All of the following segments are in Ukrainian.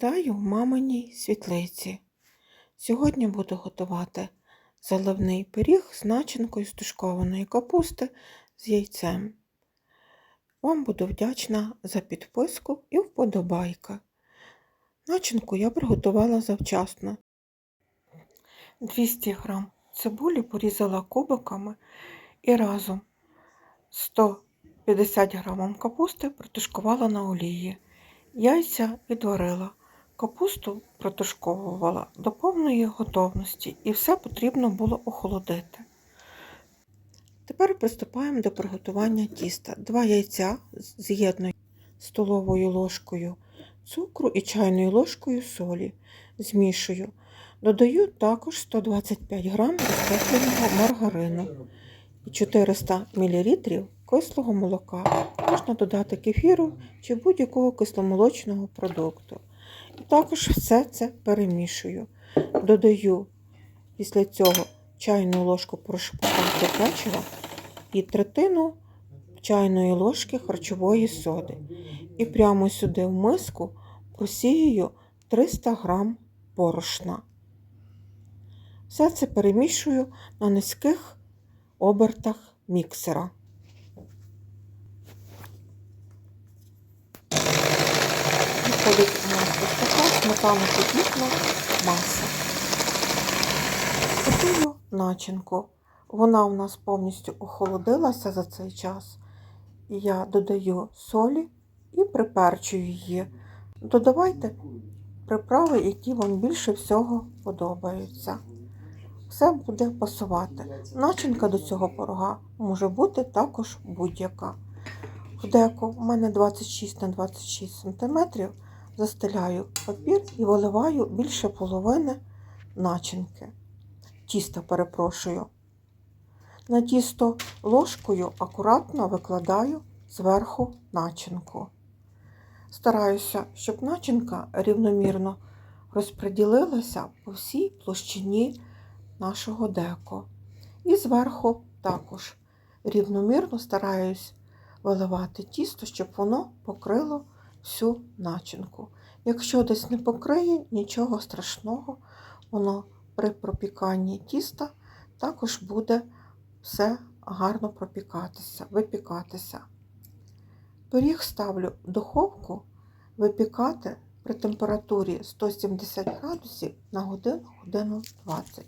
Вітаю в маминій світлиці. Сьогодні буду готувати заливний пиріг з начинкою з тушкованої капусти з яйцем. Вам буду вдячна за підписку і вподобайка. Начинку я приготувала завчасно. 200 г цибулі порізала кубиками і разом 150 г капусти протушкувала на олії. Яйця відварила, капусту протушковувала до повної готовності і все потрібно було охолодити. Тепер приступаємо до приготування тіста. Два яйця з'єдную столовою ложкою цукру і чайною ложкою солі. Змішую. Додаю також 125 г розтопленого маргарину і 400 мл кислого молока. Можна додати кефіру чи будь-якого кисломолочного продукту. І також все це перемішую. Додаю після цього чайну ложку порошку печива і третину чайної ложки харчової соди. І прямо сюди в миску просіюю 300 г борошна. Все це перемішую на низьких обертах міксера. Виходить ось така сметану подібна маса. Готую начинку. Вона у нас повністю охолодилася за цей час. Я додаю солі і приперчую її. Додавайте приправи, які вам більше всього подобаються. Все буде пасувати. Начинка до цього порога може бути також будь-яка. В деко у мене 26 на 26 см, застеляю папір і виливаю більше половини начинки. Тісто перепрошую. На тісто ложкою акуратно викладаю зверху начинку. Стараюся, щоб начинка рівномірно розподілилася по всій площині нашого деко. І зверху також рівномірно стараюсь виливати тісто, щоб воно покрило всю начинку. Якщо десь не покриє, нічого страшного, воно при пропіканні тіста також буде все гарно пропікатися, випікатися. Пиріг ставлю в духовку випікати при температурі 170 градусів на годину, годину 20.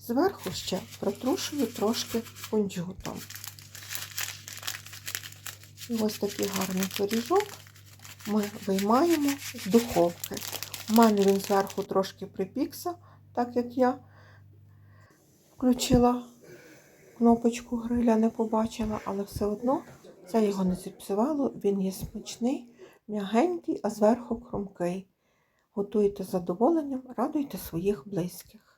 Зверху ще притрушую трошки кунжутом. І ось такий гарний пиріжок ми виймаємо з духовки. У мене він зверху трошки припікся, так як я включила кнопочку гриля, не побачила, але все одно це його не зіпсувало, він є смачний, м'ягенький, а зверху хрумкий. Готуйте з задоволенням, радуйте своїх близьких.